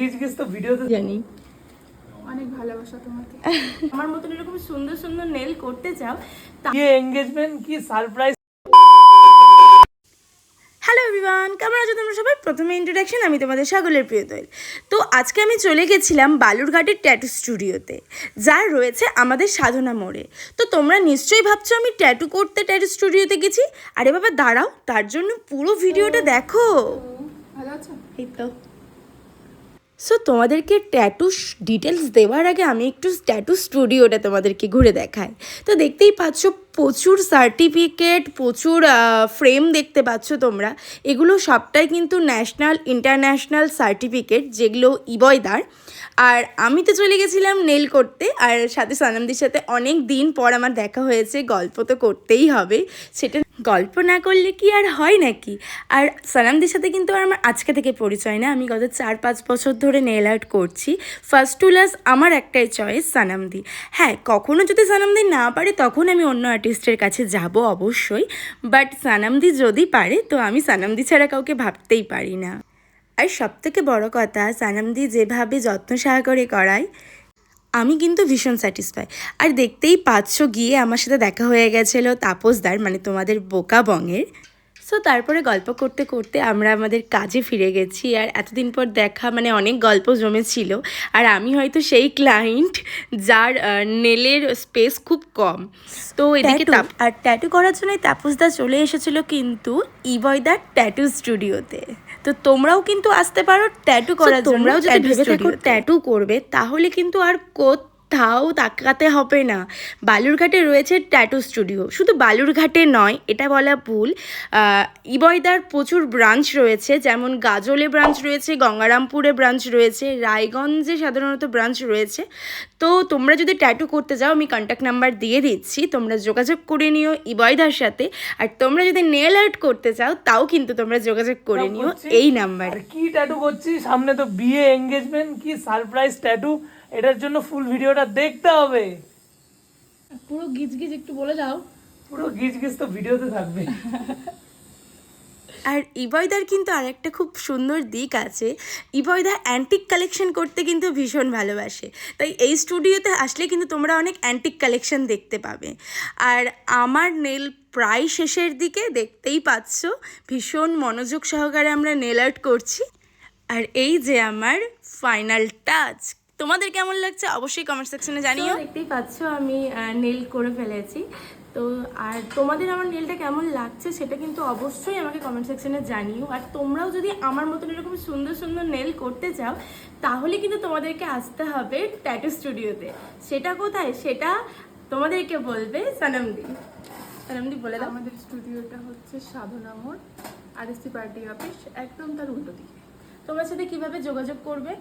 গিজ গিজ তো ভিডিওতে জানি। অনেক ভালোবাসা তোমাকে। আমার মতন এরকম সুন্দর সুন্দর নেল করতে চাও কি এঙ্গেজমেন্ট কি সারপ্রাইজ হ্যালো এভরিওয়ান কেমন আছো তোমরা সবাই? প্রথমে ইন্ট্রোডাকশন আমি তোমাদের সাগলের প্রিয় তৈল তো আজকে আমি চলে গেছিলাম বালুরঘাটের ট্যাটু স্টুডিওতে যার রয়েছে আমাদের সাধনা মোড়ে। তো তোমরা নিশ্চয়ই ভাবছ আমি ট্যাটু করতে ট্যাটু স্টুডিওতে গেছি? আরে বাবা দাঁড়াও তার জন্য পুরো ভিডিওটা দেখো। ভালো আছো? এই তো। সো তোমাদেরকে ট্যাটু ডিটেলস দেওয়ার আগে আমি একটু ট্যাটু স্টুডিওটা তোমাদেরকে ঘুরে দেখাই। তো দেখতেই পাচ্ছ, প্রচুর সার্টিফিকেট প্রচুর ফ্রেম দেখতে পাচ্ছ তোমরা। এগুলো সবটাই কিন্তু ন্যাশনাল ইন্টারন্যাশনাল সার্টিফিকেট যেগুলো ইবয়দার। আর আমি তো চলে গেছিলাম নেল করতে, আর সাথে সানামদির সাথে অনেক দিন পর আমার দেখা হয়েছে, গল্প তো করতেই হবে। সেটা গল্প না করলে কি আর হয় নাকি? আর সানামদির সাথে কিন্তু আমার আজকে থেকে পরিচয় না। আমি গত চার পাঁচ বছর ধরে নেল আর্ট করছি। ফার্স্ট টু লাস্ট আমার একটাই চয়েস সানামদি। হ্যাঁ কখনও যদি সানামদি না পারে, তখন আমি অন্য আর্টিস্টের কাছে যাব অবশ্যই। বাট সানামদি যদি পারে, তো আমি সানামদি ছাড়া কাউকে ভাবতেই পারি না। আর সব থেকে বড় কথা, সানামদি যেভাবে যত্ন সহকারে করায় আমি কিন্তু ভীষণ স্যাটিসফাই আর দেখতেই পাচ্ছ গিয়ে আমার সাথে দেখা হয়ে গেছিল তাপসদার মানে তোমাদের বোকা বঙের সো তারপরে গল্প করতে করতে আমরা আমাদের কাজে ফিরে গেছি আর এতদিন পর দেখা মানে অনেক গল্প জমেছিল। আর আমি হয়তো সেই ক্লায়েন্ট যার নেলের স্পেস খুব কম। তো এদিকে আর ট্যাটু করার জন্য তাপসদা চলে এসেছিল কিন্তু ইবয়দার ট্যাটু স্টুডিওতে তো। তোমরাও কিন্তু আসতে পারো ট্যাটু করার জন্য তোমরাও যদি ভেবে থাকো ট্যাটু করবে তাহলে কিন্তু আর কোথাও তাকাতে হবে না। বালুরঘাটে রয়েছে ট্যাটু স্টুডিও শুধু বালুরঘাটে নয় এটা বলা ভুল ইবয়দার প্রচুর ব্রাঞ্চ রয়েছে যেমন গাজলে ব্রাঞ্চ রয়েছে গঙ্গারামপুরে ব্রাঞ্চ রয়েছে রায়গঞ্জে সাধারণত ব্রাঞ্চ রয়েছে। তো তোমরা যদি ট্যাটু করতে যাও আমি কন্ট্যাক্ট নাম্বার দিয়ে দিচ্ছি তোমরা যোগাযোগ করে নিও ইবয়দার সাথে। আর তোমরা যদি নেল আর্ট করতে চাও তাও কিন্তু তোমরা যোগাযোগ করে নিও এই নাম্বার কি ট্যাটু করছি? সামনে তো বিয়ে এঙ্গেজমেন্ট কি সারপ্রাইজ ট্যাটু এটার জন্য ফুল ভিডিওটা দেখতে হবে। পুরো গিজ গিজ একটু বলে দাও। পুরো গিজ গিজ তো ভিডিওতে থাকবে। আর ইবয়দার কিন্তু আরেকটা খুব সুন্দর দিক আছে। ইবয়দা অ্যান্টিক কালেকশন করতে কিন্তু ভীষণ ভালোবাসে। তাই এই স্টুডিওতে আসলে কিন্তু তোমরা অনেক অ্যান্টিক কালেকশন দেখতে পাবে। আর আমার নেল প্রায় শেষের দিকে দেখতেই পাচ্ছ ভীষণ মনোযোগ সহকারে আমরা নেল আর্ট করছি। আর এই যে আমার ফাইনাল টাচ তোমাদের কেমন লাগছে অবশ্যই কমেন্ট সেকশনে জানিও। দেখতেই পাচ্ছ আমি নেল করে ফেলেছি। তো আর তোমাদের আমার নেলটা কেমন লাগছে সেটা কিন্তু অবশ্যই আমাকে কমেন্ট সেকশনে জানিও। আর তোমরাও যদি আমার মতন এরকম সুন্দর সুন্দর নেল করতে চাও তাহলে কিন্তু তোমাদেরকে আসতে হবে ট্যাটু স্টুডিওতে সেটা কোথায়? সেটা তোমাদেরকে বলবে সানামদি। সানামদি বলে দাও। আমাদের স্টুডিওটা হচ্ছে সাধনা মোড় আরএসসি পার্টি অফিস একদম তার উল্টো দিকে। তোমার সাথে কীভাবে যোগাযোগ করবে?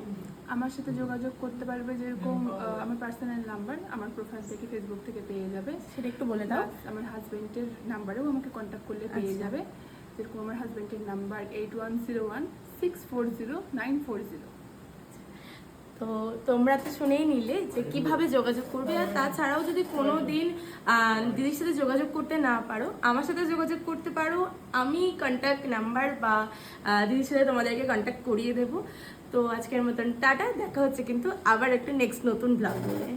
আমার সাথে যোগাযোগ করতে পারবে যেরকম আমার পার্সোনাল নাম্বার আমার প্রোফাইল থেকে ফেসবুক থেকে পেয়ে যাবে। সেটা একটু বলে দাও। আমার হাজব্যান্ডের নাম্বারেও আমাকে কন্ট্যাক্ট করলে পেয়ে আচ্ছা। যাবে। যেরকম আমার হাজব্যান্ডের number eight one zero one six four zero nine four zero তো তোমরা তো শুনেই নিলে যে কীভাবে যোগাযোগ করবে। আর তাছাড়াও যদি কোনো দিন দিদির সাথে যোগাযোগ করতে না পারো, আমার সাথে যোগাযোগ করতে পারো, আমি কন্ট্যাক্ট নাম্বার বা দিদির সাথে তোমাদেরকে কন্ট্যাক্ট করিয়ে দেবো। তো আজকের মতন টাটা, দেখা হচ্ছে কিন্তু আবার একটা নেক্সট নতুন ব্লগ নিয়ে।